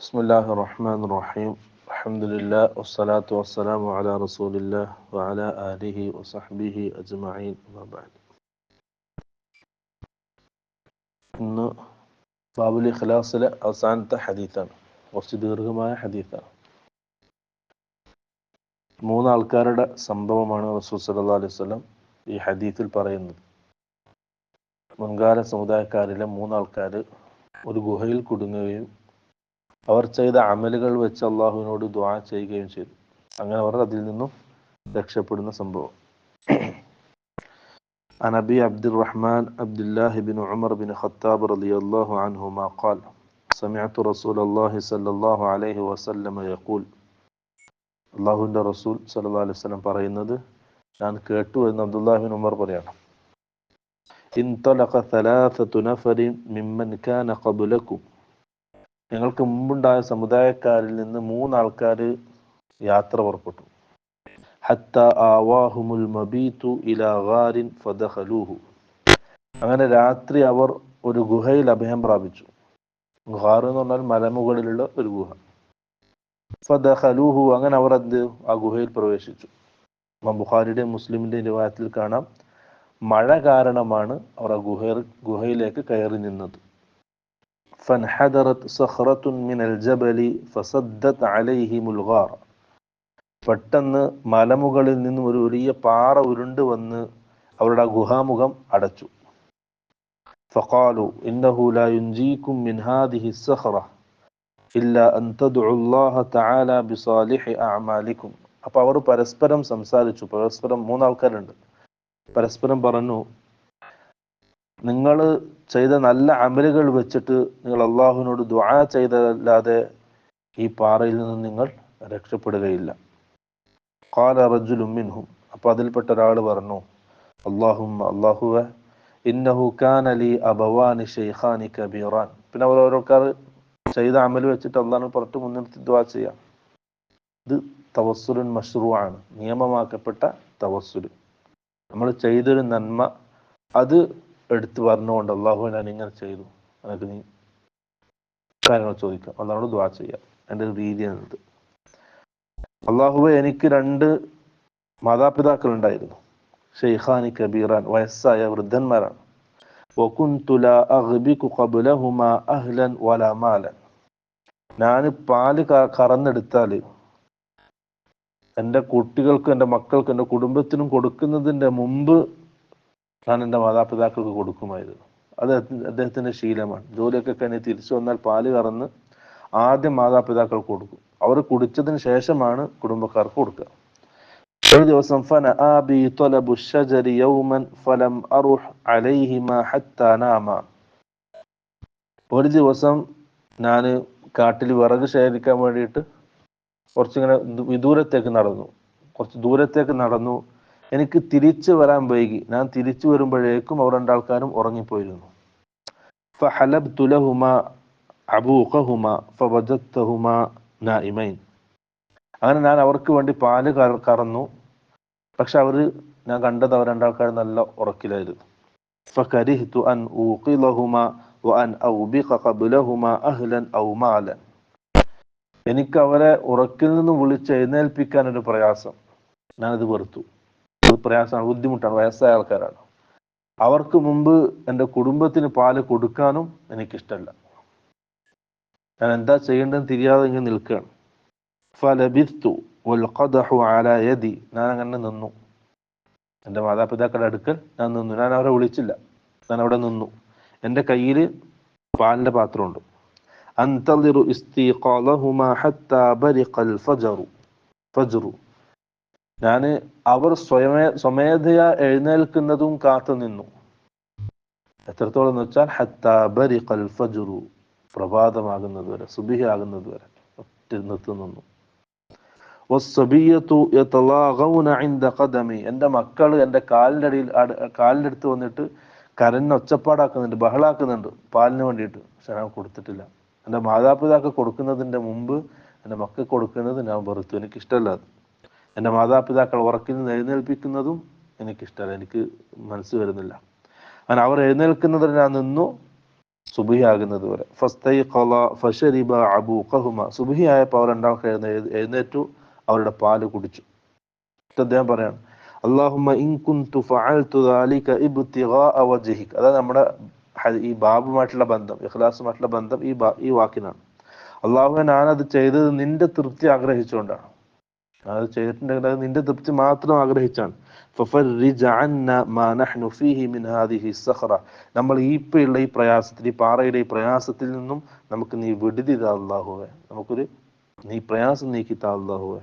بسم الله الرحمن الرحيم الحمد لله والصلاة والسلام على رسول الله وعلى آله وصحبه أجمعين أما بعد ഇന്ന് ബാബുൽ ഇഖ്ലാസിലെ അവസാനത്തെ ഹദീത്താണ് കുറച്ച് ദീർഘമായ ഹദീത്താണ് മൂന്ന് ആൾക്കാരുടെ സംഭവമാണ് റസൂൽ സല്ലല്ലാഹു അലൈഹി വസല്ലം ഈ ഹദീത്തിൽ പറയുന്നത് മുൻകാല സമുദായക്കാരിലെ മൂന്നാൾക്കാർ ഒരു ഗുഹയിൽ കുടുങ്ങുകയും അവർ ചെയ്ത അമലുകൾ വെച്ച് അള്ളാഹുവിനോട് ദ്വാ ചെയ്യുകയും ചെയ്തു അങ്ങനെ അവർ അതിൽ നിന്നും രക്ഷപ്പെടുന്ന സംഭവം عن أبي عبد الرحمن عبد الله بن عمر بن خطاب رضي الله عنهما قال سمعت رسول الله صلى الله عليه وسلم يقول അള്ളാഹുവിൻ്റെ റസൂൽ സല്ലാ അലൈഹി വസല്ലം പറയുന്നത് ഞാൻ കേട്ടു എന്ന് അബ്ദുല്ലാഹിബിൻ ഉമർ പറയാണ് انطلق ثلاثة نفر ممن كان قبلكم ഞങ്ങൾക്ക് മുമ്പുണ്ടായ സമുദായക്കാരിൽ നിന്ന് മൂന്നാൾക്കാർ യാത്ര പുറപ്പെട്ടു. ഹത്ത ആവാഹുമുൽ മബീതു ഇലാ ഗാരിൻ ഫദഖലൂഹു. അങ്ങനെ രാത്രി അവർ ഒരു ഗുഹയിൽ അഭയം പ്രാപിച്ചു. ഗുഹാർ എന്ന് പറഞ്ഞാൽ മലമുകളിലുള്ള ഒരു ഗുഹ. ഫദഖലൂഹു അങ്ങനെ അവർ അത് ആ ഗുഹയിൽ പ്രവേശിച്ചു. ബുഖാരിയുടെ മുസ്ലിമിന്റെ രൂപത്തിൽ കാണാം മഴ കാരണമാണ് അവർ ആ ഗുഹ ഗുഹയിലേക്ക് കയറി നിന്നത്. فانحدرت صخرة من الجبل فصدت عليهم الغار പെട്ടെന്ന് മലമുകളിൽ നിന്നും ഒരു വലിയ പാറ ഉരുണ്ട് വന്ന് അവരുടെ ഗുഹാമുഖം അടച്ചു فقالوا إنه لا ينجيكم من هذه الصخرة إلا أن تدعوا الله تعالى بصالح أعمالكم അപ്പൊ അവർ പരസ്പരം സംസാരിച്ചു പരസ്പരം മൂന്നാൾക്കാരുണ്ട് പരസ്പരം പറഞ്ഞു നിങ്ങൾ ചെയ്ത നല്ല അമലുകൾ വെച്ചിട്ട് നിങ്ങൾ അള്ളാഹുവിനോട് ദ്വാ ചെയ്തതല്ലാതെ ഈ പാറയിൽ നിന്ന് നിങ്ങൾ രക്ഷപ്പെടുകയില്ല. കാല റജുലുമിൻഹും അപ്പൊ അതിൽപ്പെട്ട ഒരാൾ പറഞ്ഞു അള്ളാഹും അള്ളാഹുവ ഇന്നഹു ഖാൻ അലി അബവാനി ഷെയ്ഖാനി കബീറാൻ. പിന്നെ അവർ ഓരോക്കാർ ചെയ്ത അമൽ വെച്ചിട്ട് അള്ളാഹു പുറത്ത് മുൻനിർത്തി ദ്വാ ചെയ്യാം. ഇത് തവസ്സുലുൻ മഷ്റൂ ആണ് നിയമമാക്കപ്പെട്ട തവസ്സുൽ നമ്മൾ ചെയ്തൊരു നന്മ അത് എടുത്തു പറഞ്ഞുകൊണ്ട് അള്ളാഹു ഞാൻ ഇങ്ങനെ ചെയ്തു. എനിക്ക് നീ കാര്യങ്ങൾ ചോദിക്കാം. അള്ളാഹോട് ദ്വാ ചെയ്യാം. എന്റെ ഒരു എന്നത് അള്ളാഹുവെ എനിക്ക് രണ്ട് മാതാപിതാക്കൾ ഉണ്ടായിരുന്നു ഷെയ്ഖാനി കബീറാൻ വയസ്സായ വൃദ്ധന്മാരാണ്. ഞാൻ പാൽ കറന്നെടുത്താൽ എന്റെ കുട്ടികൾക്കും എന്റെ മക്കൾക്കും എന്റെ കുടുംബത്തിനും കൊടുക്കുന്നതിന്റെ മുമ്പ് ഞാൻ എന്റെ മാതാപിതാക്കൾക്ക് കൊടുക്കുമായിരുന്നു. അത് അദ്ദേഹത്തിന്റെ ശീലമാണ്. ജോലിയൊക്കെ കഴിഞ്ഞ് തിരിച്ചു വന്നാൽ പാൽ കറന്ന് ആദ്യം മാതാപിതാക്കൾ കൊടുക്കും. അവർ കുടിച്ചതിന് ശേഷമാണ് കുടുംബക്കാർക്ക് കൊടുക്കുക. ഒരു ദിവസം ഒരു ദിവസം ഞാൻ കാട്ടിൽ വിറക് ശേഖരിക്കാൻ വേണ്ടിയിട്ട് കുറച്ചിങ്ങനെ വിദൂരത്തേക്ക് നടന്നു. കുറച്ച് ദൂരത്തേക്ക് നടന്നു. എനിക്ക് തിരിച്ചു വരാൻ വൈകി. ഞാൻ തിരിച്ചു വരുമ്പോഴേക്കും അവർ രണ്ടാൾക്കാരും ഉറങ്ങിപ്പോയിരുന്നു ഫഹലബ്തുലഹുമ അബൂഖഹുമ ഫവജത്തഹുമ നഇമൈൻ. അങ്ങനെ ഞാൻ അവർക്ക് വേണ്ടി പാൽ കറന്നു. പക്ഷെ അവർ ഞാൻ കണ്ടത് അവർ രണ്ടാൾക്കാരും നല്ല ഉറക്കിലായിരുന്നു. അൻ ഔ എനിക്ക് അവരെ ഉറക്കിൽ നിന്ന് വിളിച്ച് എഴുന്നേൽപ്പിക്കാൻ ഒരു പ്രയാസം. ഞാനത് വെറുത്തു. അത് പ്രയാസമാണ് ബുദ്ധിമുട്ടാണ് വയസ്സായ ആൾക്കാരാണ്. അവർക്ക് മുമ്പ് എന്റെ കുടുംബത്തിന് പാൽ കൊടുക്കാനും എനിക്കിഷ്ടമല്ല ഞാൻ എന്താ ചെയ്യേണ്ടതെന്ന് തിരിയാതെ ഇങ്ങനെ നിൽക്കുകയാണ്. ഫലബിത്തു യദി. ഞാൻ അങ്ങനെ നിന്നു. എന്റെ മാതാപിതാക്കളുടെ അടുക്കൽ ഞാൻ നിന്നു. ഞാൻ അവരെ വിളിച്ചില്ല. ഞാൻ അവിടെ നിന്നു. എന്റെ കയ്യിൽ പാലിന്റെ പാത്രമുണ്ട്. അന്തളിറു ഇസ്തിഖാലഹുമ ഹത്താ ബരിഖൽ ഫജറു. ഫജറു. ഞാൻ അവർ സ്വയമേ സ്വമേധയാ എഴുന്നേൽക്കുന്നതും കാത്തു നിന്നു. എത്രത്തോളം എന്ന് വെച്ചാൽ ഹത്താബരി കൽഫജുറു പ്രഭാതമാകുന്നത് വരെ സുബിഹി വരെ ഒറ്റ നിർത്തി നിന്നു. എന്റെ മക്കൾ എന്റെ കാലിന്റെ അടിയിൽ കാലിന്റെ അടുത്ത് വന്നിട്ട് കരന്നെ ഒച്ചപ്പാടാക്കുന്നുണ്ട് ബഹളാക്കുന്നുണ്ട് പാലിന് വേണ്ടിയിട്ട്. പക്ഷെ ഞാൻ കൊടുത്തിട്ടില്ല. എന്റെ മാതാപിതാക്കൾ കൊടുക്കുന്നതിന്റെ മുമ്പ് എന്റെ മക്കൾ കൊടുക്കുന്നത് ഞാൻ വെറുത്തു. എനിക്കിഷ്ടമല്ല അത്. എന്റെ മാതാപിതാക്കൾ ഉറക്കിൽ നിന്ന് എഴുന്നേൽപ്പിക്കുന്നതും എനിക്കിഷ്ടമല്ല. എനിക്ക് മനസ്സ് വരുന്നില്ല. അങ്ങനെ അവർ എഴുന്നേൽക്കുന്നതിൽ ഞാൻ നിന്നു സുബിയാകുന്നത് വരെ. അബൂഖഹുമ. സുബിയായപ്പോൾ അവർ രണ്ടാമത്തെ എഴുന്നേ എഴുന്നേറ്റു. അവരുടെ പാൽ കുടിച്ചു. അദ്ദേഹം പറയാണ് അള്ളാഹുമ്മ ഫഅൽതു അതാണ് നമ്മുടെ ഈ ബാബുമായിട്ടുള്ള ബന്ധം ഇഖ്ലാസുമായിട്ടുള്ള ബന്ധം ഈ ഈ വാക്കിനാണ്. അള്ളാഹു ഞാനത് ചെയ്തത് നിന്റെ തൃപ്തി ആഗ്രഹിച്ചുകൊണ്ടാണ്. അത് ചെയ്തിട്ടുണ്ടെങ്കിൽ അത് നിന്റെ തൃപ്തി മാത്രം ആഗ്രഹിച്ചാണ്. നമ്മൾ ഇപ്പോഴുള്ള ഈ പ്രയാസത്തിൽ ഈ പാറയുടെ ഈ പ്രയാസത്തിൽ നിന്നും നമുക്ക് നീ വിടുതി താ അല്ലാഹുവേ. നമുക്കൊരു നീ പ്രയാസം നീക്കി താ അല്ലാഹുവേ.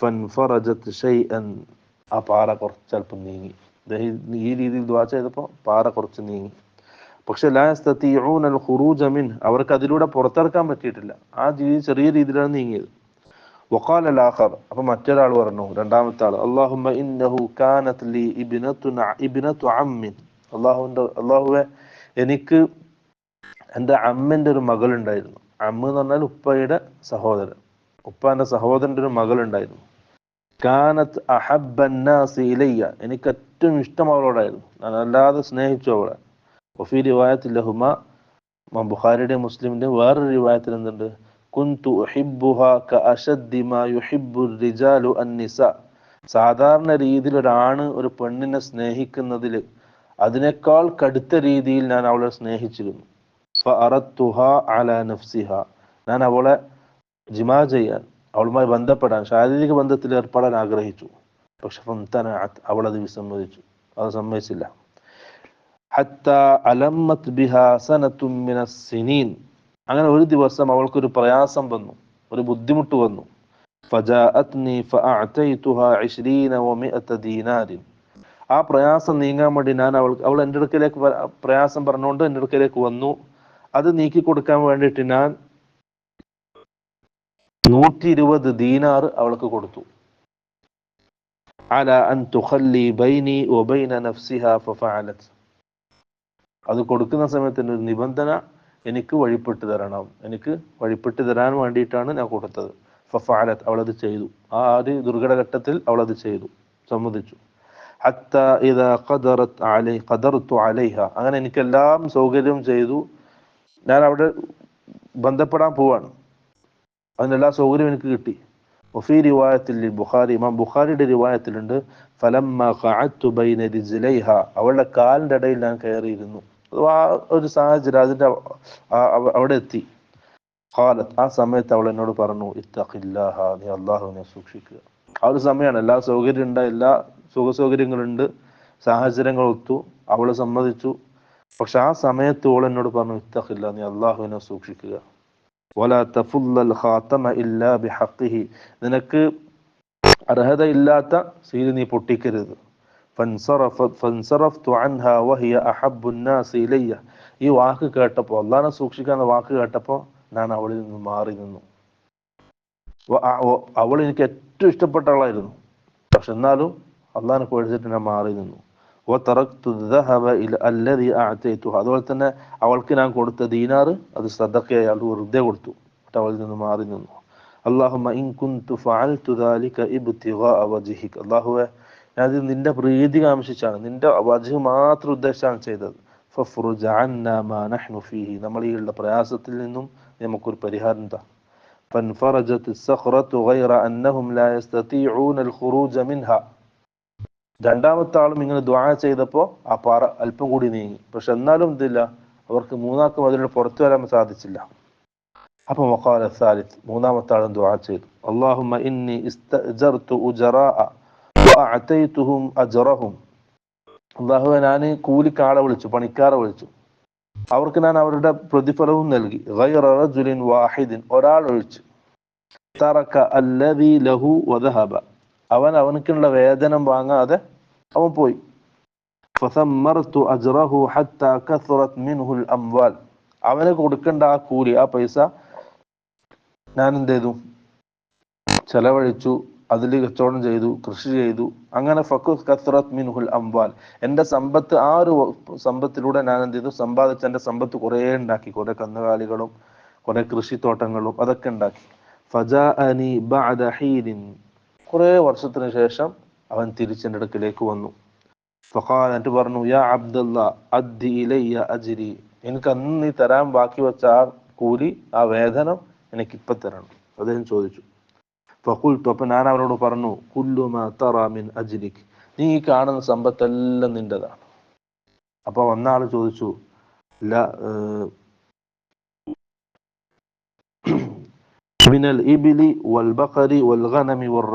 ഫൻഫറജത് ഷൈഅൻ. ആ പാറ കുറച്ച് അല്പം നീങ്ങി. ഈ രീതിയിൽ ദ്വാ ചെയ്തപ്പോൾ പാറ കുറച്ച് നീങ്ങി. പക്ഷെ ലാസ്തീ അവർക്ക് അതിലൂടെ പുറത്തിറക്കാൻ പറ്റിയിട്ടില്ല. ആ രീതി ചെറിയ രീതിയിലാണ് നീങ്ങിയത്. അപ്പൊ മറ്റൊരാൾ പറഞ്ഞു രണ്ടാമത്തെ ആൾ അള്ളാഹുമ്മ ഇന്നഹു അള്ളാഹുവെ എനിക്ക് എന്റെ അമ്മന്റെ ഒരു മകളുണ്ടായിരുന്നു. അമ്മ എന്ന് പറഞ്ഞാൽ ഉപ്പയുടെ സഹോദരൻ. ഉപ്പ എന്റെ സഹോദരന്റെ ഒരു മകളുണ്ടായിരുന്നു. കാനത്ത് അഹബന്നാസി എനിക്ക് ഏറ്റവും ഇഷ്ടം അവളോടായിരുന്നു. ഞാൻ അല്ലാതെ സ്നേഹിച്ചു അവളെ. ഒഫീ ഒഫി റിവായത്തില്ലഹുമ ബുഖാരിയുടെയും മുസ്ലിമിന്റെയും വേറൊരു റിവായത്തിൽ എന്തുണ്ട്? റിജാലു സാധാരണ രീതിയിൽ ഒരാണ് ഒരു പെണ്ണിനെ സ്നേഹിക്കുന്നതിൽ അതിനേക്കാൾ കടുത്ത രീതിയിൽ ഞാൻ അവളെ സ്നേഹിച്ചിരുന്നു. നഫ്സിഹ ഞാൻ അവളെ ജിമാ ചെയ്യാൻ അവളുമായി ബന്ധപ്പെടാൻ ശാരീരിക ബന്ധത്തിൽ ഏർപ്പെടാൻ ആഗ്രഹിച്ചു. പക്ഷെ ഫംതനഅത് അവൾ അത് വിസമ്മതിച്ചു. അത് സമ്മതിച്ചില്ല. അങ്ങനെ ഒരു ദിവസം അവൾക്കൊരു പ്രയാസം വന്നു ഒരു ബുദ്ധിമുട്ട് വന്നു. ഫജാഅത്നി ഫഅഅതൈതുഹ 20 വമിഅത ദീനാരിൻ. ആ പ്രയാസം നീങ്ങാൻ വേണ്ടി ഞാൻ അവൾ അവൾ എന്റെ അടുക്കലേക്ക് പ്രയാസം പറഞ്ഞുകൊണ്ട് എന്റെ അടുക്കലേക്ക് വന്നു. അത് നീക്കി കൊടുക്കാൻ വേണ്ടിയിട്ട് ഞാൻ നൂറ്റി ഇരുപത് ദീനാർ അവൾക്ക് കൊടുത്തു. അൻ തുഖല്ലി ബൈനി ഫഫഅലത്. അത് കൊടുക്കുന്ന സമയത്തിന് ഒരു നിബന്ധന എനിക്ക് വഴിപ്പെട്ട് തരണം. എനിക്ക് വഴിപ്പെട്ട് തരാൻ വേണ്ടിയിട്ടാണ് ഞാൻ കൊടുത്തത്. ഫഫഅലത് അവളത് ചെയ്തു. ആ ഒരു ദുർഘടഘട്ടത്തിൽ അവളത് ചെയ്തു. സമ്മതിച്ചു. ഹത്ത ഇദാ ഖദറത് അലൈ ഖദർത്തു അങ്ങനെ എനിക്കെല്ലാം സൗകര്യം ചെയ്തു. ഞാൻ അവിടെ ബന്ധപ്പെടാൻ പോവാണ്. അതിനെല്ലാ സൗകര്യവും എനിക്ക് കിട്ടി. വഫീ റിവായത്തിൽ ബുഖാരി ഇമാം ബുഖാരിയുടെ റിവായത്തിലുണ്ട് ഫലം ബൈന അവളുടെ കാലിന്റെ ഇടയിൽ ഞാൻ കയറിയിരുന്നു. ആ ഒരു സാഹചര്യം അതിന്റെ അവിടെ എത്തി. ഹാലത്ത് ആ സമയത്ത് അവൾ എന്നോട് പറഞ്ഞു ഇത്തഖില്ലാഹ നീ അള്ളാഹുവിനെ സൂക്ഷിക്കുക. ആ ഒരു സമയമാണ്. എല്ലാ സൗകര്യം ഉണ്ട് എല്ലാ സുഖ സൗകര്യങ്ങളുണ്ട് സാഹചര്യങ്ങൾ ഒത്തു. അവളെ സമ്മതിച്ചു. പക്ഷെ ആ സമയത്ത് ഓൾ എന്നോട് പറഞ്ഞു ഇത്തഖില്ല നീ അള്ളാഹുവിനെ സൂക്ഷിക്കുക. നിനക്ക് അർഹത ഇല്ലാത്ത സീൽ നീ പൊട്ടിക്കരുത്. അൻഹ വഹിയ ഇലയ്യ. ഈ വാക്ക് കേട്ടപ്പോ അള്ളാഹിനെ സൂക്ഷിക്കാൻ വാക്ക് കേട്ടപ്പോ ഞാൻ അവളിൽ നിന്ന് മാറി നിന്നു. അവൾ എനിക്ക് ഏറ്റവും ഇഷ്ടപ്പെട്ട ആളായിരുന്നു. പക്ഷെ എന്നാലും അള്ളാഹിനെ പേടിച്ചിട്ട് ഞാൻ മാറി നിന്നു. അതുപോലെ തന്നെ അവൾക്ക് ഞാൻ കൊടുത്ത ദീനാറ് അത് ശ്രദ്ധയ്ക്കായി അവൾ വെറുതെ കൊടുത്തു. അവളിൽ നിന്ന് മാറി നിന്നു. അള്ളാഹു അള്ളാഹുവേ ഞാൻ ഇത് നിന്റെ പ്രീതി കാംക്ഷിച്ചാണ് നിന്റെ വജഹ് മാത്രം ഉദ്ദേശിച്ചാണ് ചെയ്തത് فافرج عنا ما نحن فيه നമ്മൾ ഈ ഉള്ള പ്രയാസത്തിൽ നിന്നും നീ നമുക്കൊരു പരിഹാരം താ فانفرجت الصخرة غير أنهم لا يستطيعون الخروج منها രണ്ടാമത്തെ ആളും ഇങ്ങനെ ദ്വാ ചെയ്തപ്പോൾ ആ പാറ അല്പം കൂടി നീങ്ങി പക്ഷെ എന്നാലും ഇതില്ല അവർക്ക് മൂന്നാക്കും അതിലൂടെ പുറത്തു വരാൻ സാധിച്ചില്ല അപ്പൊ വഖാല സാലിത്ത് മൂന്നാമത്തെ ആളും ദ്വാ ചെയ്തു അള്ളാഹുമ്മ ഇന്നി ഇസ്തഅജർതു അജറഹും. അള്ളാഹു ഞാൻ കൂലിക്കാളെ വിളിച്ചു പണിക്കാരെ വിളിച്ചു. അവർക്ക് ഞാൻ അവരുടെ പ്രതിഫലവും നൽകി. റജുലിൻ വാഹിദിൻ ഒരാൾ ഒഴിച്ചു. തറക്ക അല്ലദീ ലഹു വദഹബ. അവൻ അവനക്കുള്ള വേതനം വാങ്ങാതെ അവൻ പോയി. ഫസമ്മർത്തു അജ്റഹു ഹത്താ കസറത് മിൻഹുൽ അംവാൽ. അവന് കൊടുക്കേണ്ട ആ കൂലി ആ പൈസ ഞാൻ എന്ത് ചെയ്തു? ചെലവഴിച്ചു. അതിൽ കച്ചവടം ചെയ്തു കൃഷി ചെയ്തു. അങ്ങനെ ഫക്കുസ് കസറത് മിൻഹുൽ അംവാൽ. എന്റെ സമ്പത്ത് ആ ഒരു സമ്പത്തിലൂടെ ഞാൻ എന്ത് ചെയ്തു? സമ്പാദിച്ച എന്റെ സമ്പത്ത് കുറേ ഉണ്ടാക്കി. കുറെ കന്നുകാലികളും കുറെ കൃഷിത്തോട്ടങ്ങളും അതൊക്കെ ഉണ്ടാക്കി. ഫജാഅനി ബഅദ ഹീനിൻ. കുറേ വർഷത്തിന് ശേഷം അവൻ തിരിച്ചെന്റെ അടുക്കിലേക്ക് വന്നു. ഫഖാൽ എന്നിട്ട് പറഞ്ഞു യാ അബ്ദുള്ള അദ്ദി ഇലയ്യ അജ്രി. എനിക്ക് അന്ന് നീ തരാൻ ബാക്കി വെച്ച ആ കൂലി ആ വേതനം എനിക്ക് ഇപ്പൊ തരണം. അദ്ദേഹം ചോദിച്ചു. ഫഖുൽത്തു അപ്പൊ ഞാൻ അവരോട് പറഞ്ഞു കുല്ലു തറാമിൻ തറാ മിൻ അജ്ലിക്. നീ കാണുന്ന സമ്പത്തെല്ലാം നിന്റേതാണ്. അപ്പൊ വന്ന ആൾ ചോദിച്ചു ല മിനൽ ഇബിലി വൽ ബഖരി വൽ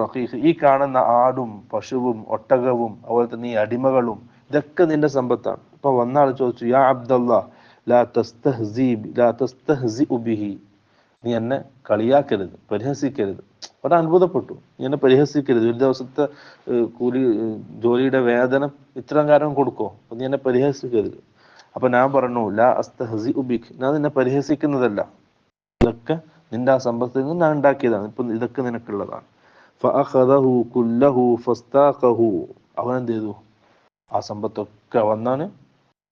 റഖീഖ്. ഈ കാണുന്ന ആടും പശുവും ഒട്ടകവും അതുപോലെ തന്നെ ഈ അടിമകളും ഇതൊക്കെ നിന്റെ സമ്പത്താണ്. അപ്പൊ വന്നാൾ ചോദിച്ചു യാ അബ്ദല്ലാ ലാ ലാ നീ എന്നെ കളിയാക്കരുത് പരിഹസിക്കരുത്. അവിടെ അത്ഭുതപ്പെട്ടു ഇങ്ങനെ പരിഹസിക്കരുത്. ഒരു ദിവസത്തെ കൂലി ജോലിയുടെ വേതനം ഇത്രയും കാരണം കൊടുക്കോ? അത് എന്നെ പരിഹസിക്കരുത്. അപ്പൊ ഞാൻ പറഞ്ഞു ലാ അസ്തഹ്സി ഉബിഖ് ഞാൻ നിന്നെ പരിഹസിക്കുന്നതല്ല. ഇതൊക്കെ നിന്റെ ആ സമ്പത്തിൽ നിന്ന് ഞാൻ ഉണ്ടാക്കിയതാണ്. ഇപ്പൊ ഇതൊക്കെ നിനക്കുള്ളതാണ്. അവൻ എന്ത് ചെയ്തു? ആ സമ്പത്തൊക്കെ വന്നാണ്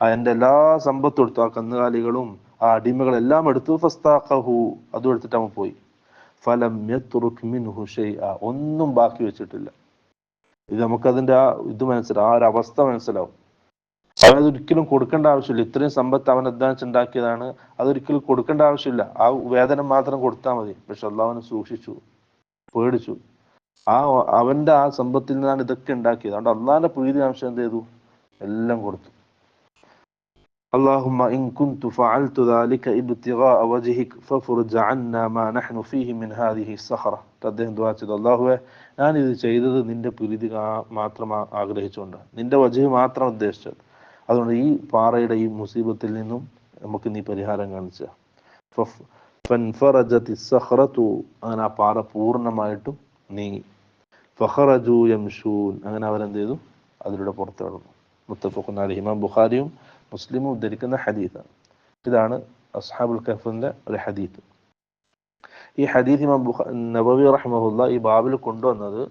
അതിന്റെ എല്ലാ സമ്പത്തും എടുത്തു. ആ കന്നുകാലികളും ആ അടിമകളെല്ലാം എടുത്തു. ഫസ്താഖഹു. അതും എടുത്തിട്ട് അവൻ പോയി. ഫലം മിൻഹു ഷെയ്അ ഒന്നും ബാക്കി വെച്ചിട്ടില്ല. ഇത് നമുക്കതിന്റെ ആ ഇത് മനസ്സിലാവും. ആ ഒരു അവസ്ഥ മനസ്സിലാവും. അവനത് ഒരിക്കലും കൊടുക്കേണ്ട ആവശ്യമില്ല. ഇത്രയും സമ്പത്ത് അവൻ അധ്വാനിച്ചുണ്ടാക്കിയതാണ്. അതൊരിക്കലും കൊടുക്കേണ്ട ആവശ്യമില്ല. ആ വേതനം മാത്രം കൊടുത്താൽ മതി. പക്ഷെ അള്ളാഹുനെ സൂക്ഷിച്ചു. പേടിച്ചു. ആ അവന്റെ ആ സമ്പത്തിൽ നിന്നാണ് ഇതൊക്കെ ഉണ്ടാക്കിയത്. അതുകൊണ്ട് അള്ളാഹിന്റെ പ്രീതി ആവശ്യം എന്ത് ചെയ്തു? എല്ലാം കൊടുത്തു. اللهم إن كنت فعلت ذلك ابتغاء وجهك فافرج عنا ما نحن فيه من هذه الصخرة അദ്ദേഹം ദുആ ചെയ്തു അള്ളാഹുവെ ഞാൻ ഇത് ചെയ്തത് നിന്റെ പ്രീതി കാ- മാത്രം ആ- ആഗ്രഹിച്ചുകൊണ്ട് നിന്റെ വജഹ് മാത്രം ഉദ്ദേശിച്ചത് അതുകൊണ്ട് ഈ പാറയുടെ ഈ മുസീബത്തിൽ നിന്നും നമുക്ക് നീ പരിഹാരം കാണിച്ച അങ്ങനെ ആ പാറ പൂർണ്ണമായിട്ടും നീങ്ങി ഫഹറജു യംഷൂൻ അങ്ങനെ അവരെന്ത് ചെയ്തു അതിലൂടെ പുറത്തു കടന്നു മുത്തഫഖുൻ അലൈഹി ഇമാം ബുഖാരിയും മുസ്ലിമും ഉദ്ധരിക്കുന്ന ഹദീസാണ് ഇതാണ് അസ്ഹാബുൽ കഫിന്റെ ഒരു ഹദീത്ത് ഈ ഹദീത്ത് ഇമാം ബുഖ നബവി റഹ്മുല്ല ഈ ബാബിൽ കൊണ്ടുവന്നത്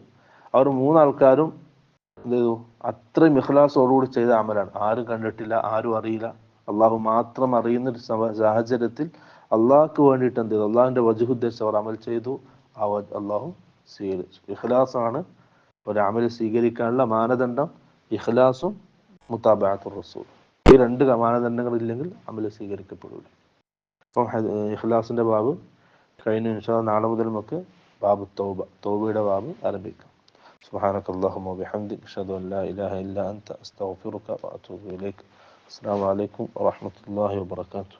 അവർ മൂന്നാൾക്കാരും എന്ത് ചെയ്തു? അത്രയും ഇഖ്ലാസോടുകൂടി ചെയ്ത അമലാണ്. ആരും കണ്ടിട്ടില്ല ആരും അറിയില്ല. അള്ളാഹു മാത്രം അറിയുന്ന ഒരു സാഹചര്യത്തിൽ അള്ളാഹ്ക്ക് വേണ്ടിയിട്ട് എന്ത് ചെയ്തു? അള്ളാഹുവിന്റെ വജുഹുദ്ദേശം അവർ അമൽ ചെയ്തു. വജ് അള്ളാഹു സ്വീകരിച്ചു. ഇഖ്ലാസാണ് ഒരു അമൽ സ്വീകരിക്കാനുള്ള മാനദണ്ഡം. ഇഖ്ലാസും മുത്താബാത്തുർ റസൂൽ. ഈ രണ്ട് മാനദണ്ഡങ്ങൾ ഇല്ലെങ്കിൽ അമൽ സ്വീകരിക്കപ്പെടില്ല അപ്പം ഹദ- ഇഖ്ലാസിന്റെ ബാബ് കഴിഞ്ഞ ഇൻഷാ അല്ലാ നാളെ മുതൽ നമുക്ക് ബാബു തൗബ തൗബയുടെ ബാബ് ആരംഭിക്കാം سبحانك اللهم وبحمدك أشهد أن لا إله إلا أنت أستغفرك وأتوب إليك السلام عليكم ورحمة الله وبركاته